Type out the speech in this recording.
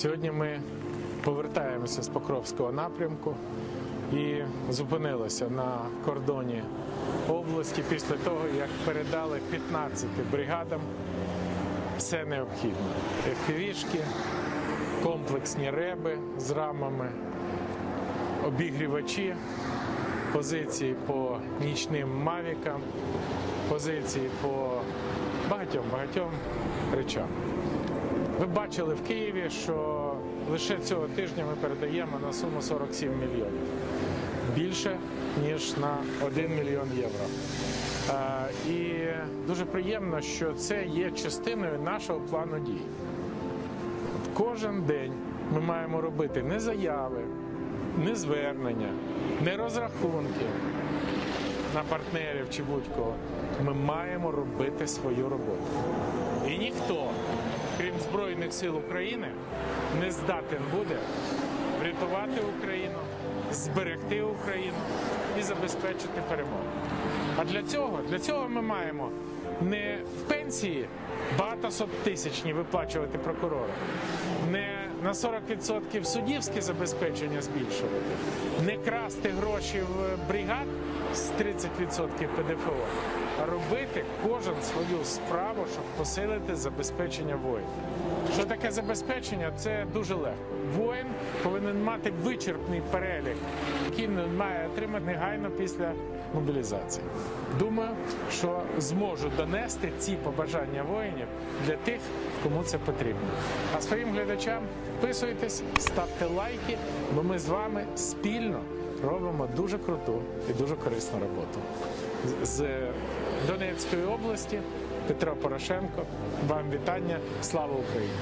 Сьогодні ми повертаємося з Покровського напрямку і зупинилися на кордоні області після того, як передали 15 бригадам все необхідне. FPV-шки, комплексні реби з рамами, обігрівачі, позиції по нічним мавікам, позиції по багатьом багатьом речам. Ви бачили в Києві, що лише цього тижня ми передаємо на суму 47 мільйонів. Більше, ніж на 1 мільйон євро. Е, І дуже приємно, що це є частиною нашого плану дій. Кожен день ми маємо робити не заяви, не звернення, не розрахунки на партнерів чи будь-кого. Ми маємо робити свою роботу. І ніхто, Збройних сил України, не здатен буде врятувати Україну, зберегти Україну і забезпечити перемогу. А для цього, для цього ми маємо не в пенсії багатосоттисячні виплачувати прокурора, не на 40% суддівське забезпечення збільшувати, не красти гроші в бригад з 30% ПДФО, а робити кожен свою справу, щоб посилити забезпечення воїнів. Що таке забезпечення? Це дуже легко. Воїн повинен мати вичерпний перелік, який він має отримати негайно після мобілізації. Думаю, що зможу донести ці побажання воїнів для тих, кому це потрібно. А своїм глядачам підписуйтесь, ставте лайки, бо ми з вами спільно робимо дуже круту і дуже корисну роботу. З Донецької області Петро Порошенко. Вам вітання. Слава Україні!